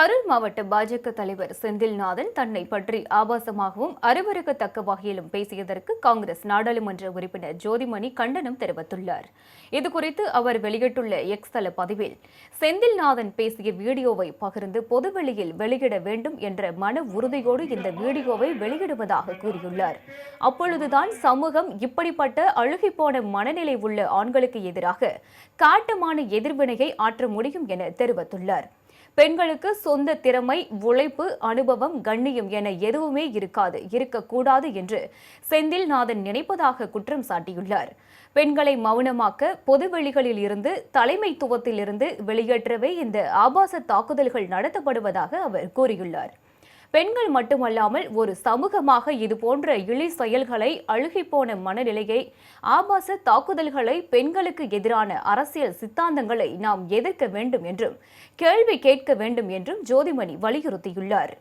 கரூர் மாவட்ட பாஜக தலைவர் செந்தில்நாதன் தன்னை பற்றி ஆபாசமாகவும் அருவருக்கத்தக்க வகையிலும் பேசியதற்கு காங்கிரஸ் நாடாளுமன்ற உறுப்பினர் ஜோதிமணி கண்டனம் தெரிவித்துள்ளார். இதுகுறித்து அவர் வெளியிட்டுள்ள எக்ஸ் தள பதிவில் செந்தில்நாதன் பேசிய வீடியோவை பகிர்ந்து பொதுவெளியில் வெளியிட வேண்டும் என்ற மன உறுதியோடு இந்த வீடியோவை வெளியிடுவதாக கூறியுள்ளார். அப்பொழுதுதான் சமூகம் இப்படிப்பட்ட அழுகிப்போன மனநிலை உள்ள ஆண்களுக்கு எதிராக காட்டமான எதிர்வினையை ஆற்ற முடியும் என தெரிவித்துள்ளார். பெண்களுக்கு சொந்த திறமை உழைப்பு அனுபவம் கண்ணியம் என எதுவுமே இருக்காது இருக்கக்கூடாது என்று செந்தில்நாதன் நினைப்பதாக குற்றம் சாட்டியுள்ளார். பெண்களை மௌனமாக்க பொதுவெளிகளில் இருந்து தலைமைத்துவத்திலிருந்து வெளியேற்றவே இந்த ஆபாச தாக்குதல்கள் நடத்தப்படுவதாக அவர் கூறியுள்ளார். பெண்கள் மட்டுமல்லாமல் ஒரு சமூகமாக இதுபோன்ற இழி செயல்களை அழுகிப்போன மனநிலையை ஆபாச தாக்குதல்களை பெண்களுக்கு எதிரான அரசியல் சித்தாந்தங்களை நாம் எதிர்க்க வேண்டும் என்றும் கேள்வி கேட்க வேண்டும் என்றும் ஜோதிமணி வலியுறுத்தியுள்ளார்.